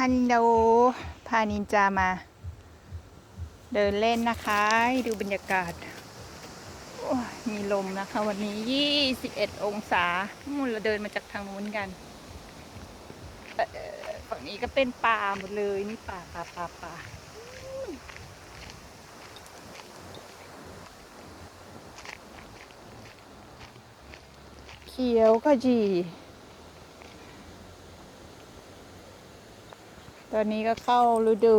ฮัลโหลพานินจามา เดินเล่นนะคะ ดูบรรยากาศ มีลมนะคะ วันนี้ 21 องศามูนเราเดินมาจากทางนู้นกันฝั่งนี้ก็เป็นป่าหมดเลย นี่ป่าป่าป่าป่าเขียวขจี ตอนนี้ก็เข้าฤดู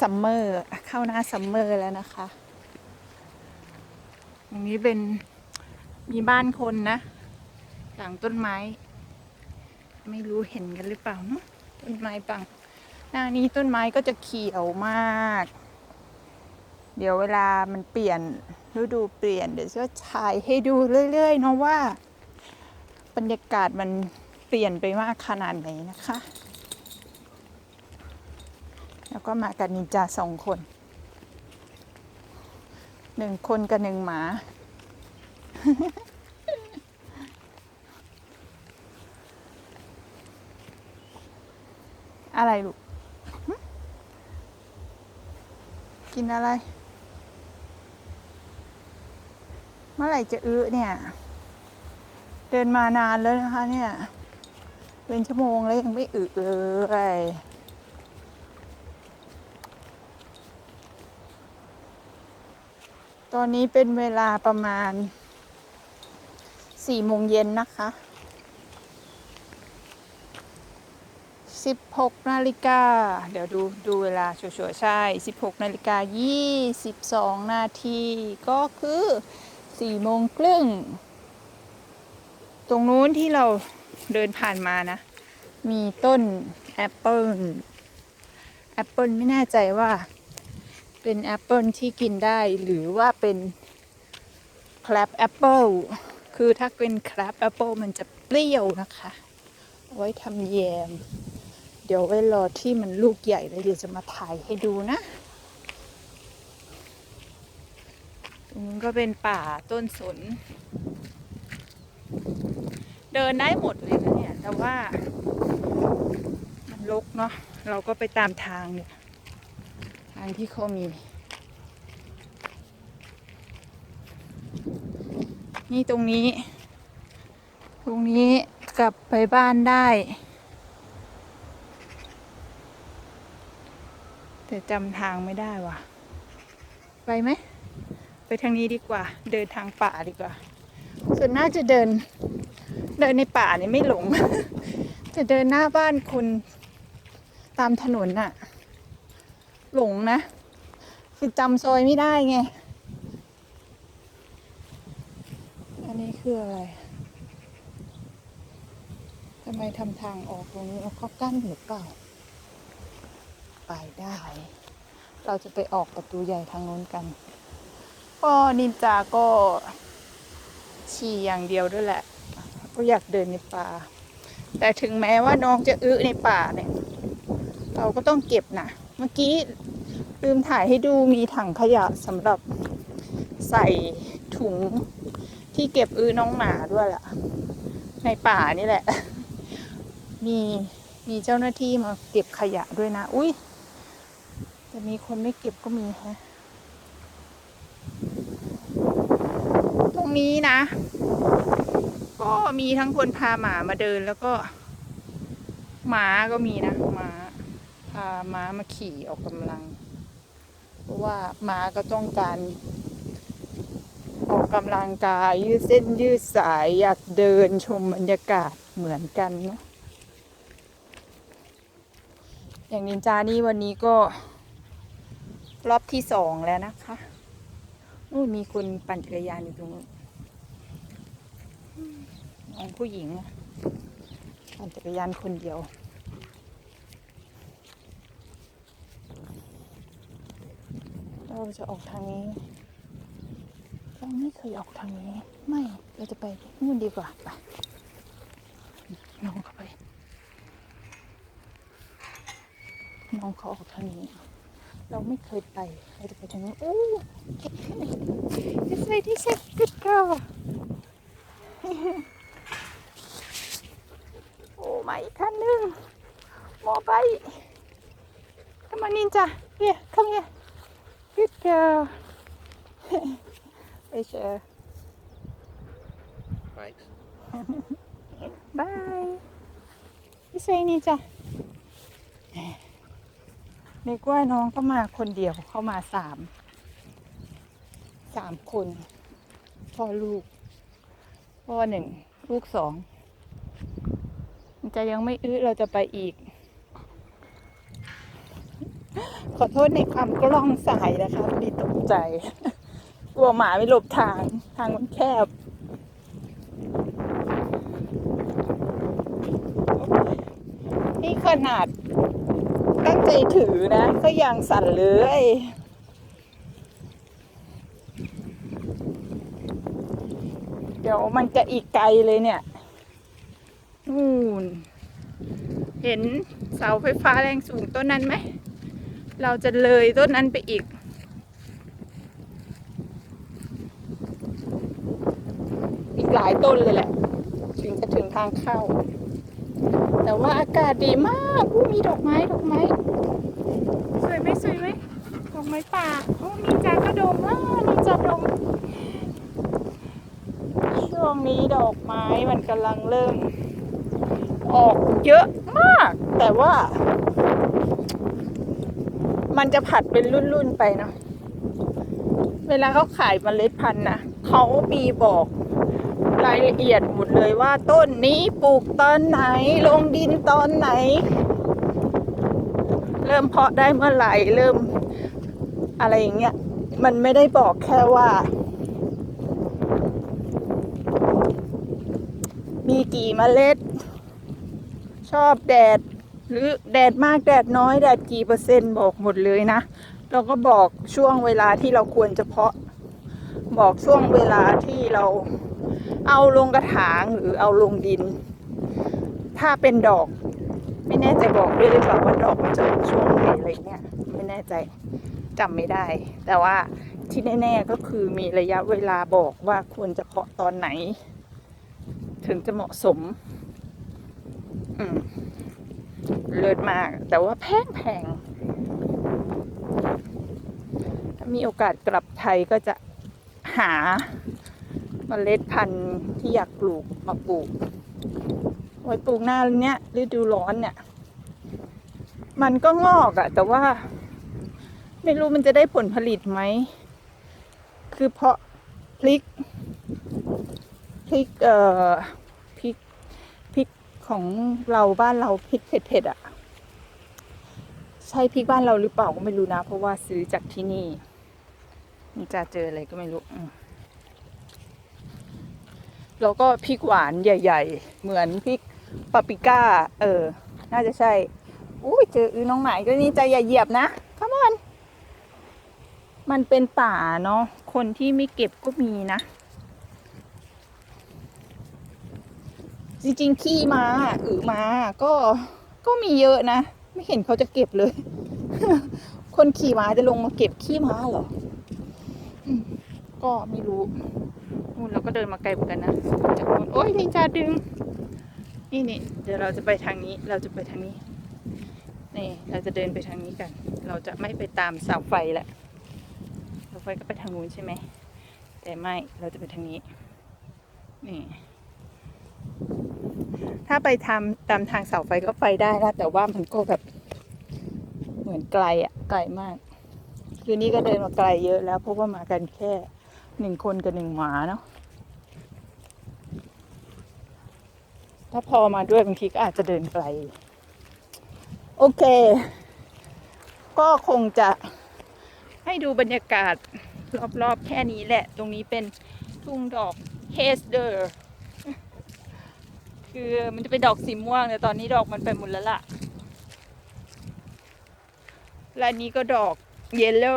ซัมเมอร์เข้าหน้าซัมเมอร์แล้วนะคะตรงนี้เป็นมีบ้านคนนะ หลังต้นไม้ ไม่รู้เห็นกันหรือเปล่าเนาะต้นไม้บัง หน้านี้ต้นไม้ก็จะเขียวมาก เดี๋ยวเวลามันเปลี่ยนฤดูเปลี่ยนเดี๋ยวจะถ่ายให้ดูเรื่อยๆเนาะว่า บรรยากาศมันเปลี่ยนไปมากขนาดไหนนะคะ แล้วก็มากับนินจาสองคนหนึ่งคนกับหนึ่งหมา อะไรลูก กินอะไร เมื่อไหร่จะอื้อเนี่ย เดินมานานแล้วนะคะเนี่ย เป็นชั่วโมงแล้วยังไม่อึเลย ตอนนี้เป็นเวลาประมาณสี่โมงเย็นนะคะสิบหกนาฬิกา เดี๋ยวดูดูเวลาชัวร์ๆใช่สิบหกนาฬิกายี่สิบสองนาทีก็คือสี่โมงครึ่ง ตรงนู้นที่เราเดินผ่านมานะ มีต้นแอปเปิลแอปเปิลไม่แน่ใจว่า เป็นแอปเปิลที่กินได้หรือว่าเป็นแคล b แอปเปิลคือถ้าเป็นแคล b แอปเปิลมันจะเปรี้ยวนะคะ ไว้ทำแยม เดี๋ยวไว้รอที่มันลูกใหญ่แล้วเดี๋ยวจะมาถ่ายให้ดูนะตรงนี้ก็เป็นป่าต้นสน เดินได้หมดเลยนะเนี่ย แต่ว่ามันรกเนาะเราก็ไปตามทางเนี่ยางที่เขามี นี่ตรงนี้ ตรงนี้กลับไปบ้านได้ แต่จำทางไม่ได้ว่ะ ไปไหม ไปทางนี้ดีกว่า เดินทางป่าดีกว่า ส่วนน่าจะเดิน เดินในป่าเนี่ยไม่หลง จะเดินหน้าบ้านคนตามถนนน่ะ หลงนะ คือจำซอยไม่ได้ไง อันนี้คืออะไรทำไมทำทางออกตรงนี้แล้วก็กั้นหรือเปล่า ไปได้ เราจะไปออกประตูใหญ่ทางโน้นกัน ก็นินจาก็ฉี่อย่างเดียวด้วยแหละ ก็อยากเดินในป่า แต่ถึงแม้ว่าน้องจะอื้อในป่าเนี่ย เราก็ต้องเก็บนะ เมื่อกี้ลืมถ่ายให้ดูมีถังขยะสำหรับใส่ถุงที่เก็บอื้อน้องหมาด้วยล่ะ ในป่านี่แหละ มีมีเจ้าหน้าที่มาเก็บขยะด้วยนะ อุ้ยแต่มีคนไม่เก็บก็มีฮะตรงนี้นะ ก็มีทั้งคนพาหมามาเดินแล้วก็หมาก็มีนะหมา พาม้ามาขี่ออกกำลัง เพราะว่าม้าก็ต้องการ ออกกำลังกาย ยืดเส้นยืดสายอยากเดินชมบรรยากาศเหมือนกันเนาะอย่างนินจานี่วันนี้ก็รอบที่สองแล้วนะคะนู่นมีคนปั่นจักรยานอยู่ตรงนู้นน้องผู้หญิงปั่นจักรยานคนเดียว เราจะออกทางนี้เราไม่เคยออกทางนี้ ไม่เราจะไปนู่นดีกว่าไปน้องเข้าไปน้องเขาออกทางนี้ เราไม่เคยไปเราจะไปทางนี้นโอ้ดิสไ y ดิส good girl โอ้มาอีกคันหนึ่ง more bite come on ninja here come here good girl Asia Thanks. bye this way ninja นึกว่าน้องเขามาคนเดียวเขามาสามสามคนพ่อลูกพ่อหนึ่งลูกสองมันจะยังไม่อื้อเราจะไปอีก ขอโทษในความกล้องสายนะคะดีตกใจ กลัวหมาไม่หลบทาง ทางมันแคบ นี่ขนาด ตั้งใจถือนะ ก็ยังสั่นเลยเดี๋ยวมันจะอีกไกลเลยเนี่ยนู่น เห็นเสาไฟฟ้าแรงสูงต้นนั้นไหม เราจะเลยต้นนั้นไปอีก อีกหลายต้นเลยแหละ ถึงจะถึงทางเข้า แต่ว่าอากาศดีมากอู้มีดอกไม้ดอกไม้ สวยไหมสวยไหมดอกไม้ป่าโอ้มีจากระดมอ่ามีจากดมช่วงนี้ดอกไม้มันกำลังเริ่ม ออกเยอะมาก แต่ว่า มันจะผัดเป็นรุ่นๆไปเนาะเวลาเขาขายเมล็ดพันธุ์นะเขามีบอกรายละเอียดหมดเลยว่าต้นนี้ปลูกตอนไหน ลงดินตอนไหน เริ่มเพาะได้เมื่อไหร่เริ่มอะไรอย่างเงี้ยมันไม่ได้บอกแค่ว่า มีกี่เมล็ด ชอบแดด หรือแดดมากแดดน้อยแดดกี่เปอร์เซ็นต์บอกหมดเลยนะแล้วก็บอกช่วงเวลาที่เราควรจะเพาะ บอกช่วงเวลาที่เราเอาลงกระถางหรือเอาลงดิน ถ้าเป็นดอก ไม่แน่ใจบอกด้วยหรือเปล่าว่าดอกมันจะออกช่วงไหนอะไรเงี้ยไม่แน่ใจจำไม่ได้ แต่ว่าที่แน่ๆก็คือมีระยะเวลาบอกว่าควรจะเพาะตอนไหน ถึงจะเหมาะสม อืม เลิศมาก แต่ว่าแพงแพงถ้ามีโอกาสกลับไทยก็จะหาเมล็ดพันธุ์ที่อยากปลูกมาปลูก ไว้ปลูกหน้าเนี้ยฤดูร้อนเนี่ย มันก็งอกอะแต่ว่า ไม่รู้มันจะได้ผลผลิตไหม คือเพราะพริกพริกเอ่อ ของเราบ้านเราพริกเผ็ดๆอะใช่พริกบ้านเราหรือเปล่าก็ไม่รู้นะ เพราะว่าซื้อจากที่นี่มันจะเจออะไรก็ไม่รู้แล้วก็พริกหวานใหญ่ ๆ เหมือนพริกปาปริก้า เออ น่าจะใช่ อุ้ยเจออือน้องหมายก็นี่ใจอย่าเหยียบนะขมอนมันเป็นป่าเนาะคนที่ไม่เก็บก็มีนะ จริงๆขี้มาอือมาก็ก็มีเยอะนะ ไม่เห็นเขาจะเก็บเลย คนขี่ม้าจะลงมาเก็บขี้ม้าเหรอก็ไม่รู้นู่นเราก็เดินมาไกลเหมือนกันนะจากนู่นโอ้ยนินจาดึง นี่นี่เดี๋ยวเราจะไปทางนี้ เราจะไปทางนี้ นี่ เราจะเดินไปทางนี้กัน เราจะไม่ไปตามเสาไฟแหละเสาไฟก็ไปทางนู้นใช่ไหมแต่ไม่เราจะไปทางนี้ นี่ ถ้าไปทำตามทางเสาไฟก็ไปได้นะแต่ว่ามันก็แบบเหมือนไกลอะไกลมาก คืนนี้ก็เดินมาไกลเยอะแล้วเพราะว่ามากันแค่หนึ่งคนกับหนึ่งหมาเนาะถ้าพอมาด้วยบางทีก็อาจจะเดินไกล โอเค ก็คงจะให้ดูบรรยากาศรอบๆแค่นี้แหละ ตรงนี้เป็นทุ่งดอกเฮสเดอร์ คือมันจะเป็นดอกสีม่วงแต่ตอนนี้ดอกมันไปหมดแล้วล่ะและนนี้ก็ดอกเยลโล่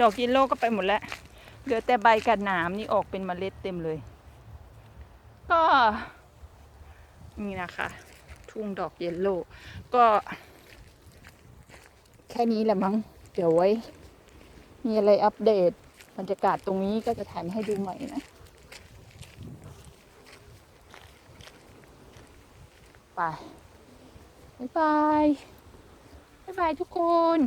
ดอกเยลโล่ก็ไปหมดแล้ว เหลือแต่ใบกับหนามนี่ออกเป็นเมล็ดเต็มเลย ก็นี่นะคะ ทุ่งดอกเยลโล่ก็ แค่นี้แหละมั้ง เดี๋ยวไว้ มีอะไรอัปเดตบรรยากาศตรงนี้ก็จะถ่ายมาให้ดูใหม่นะ ไป บ๊ายบาย บ๊ายบายทุกคน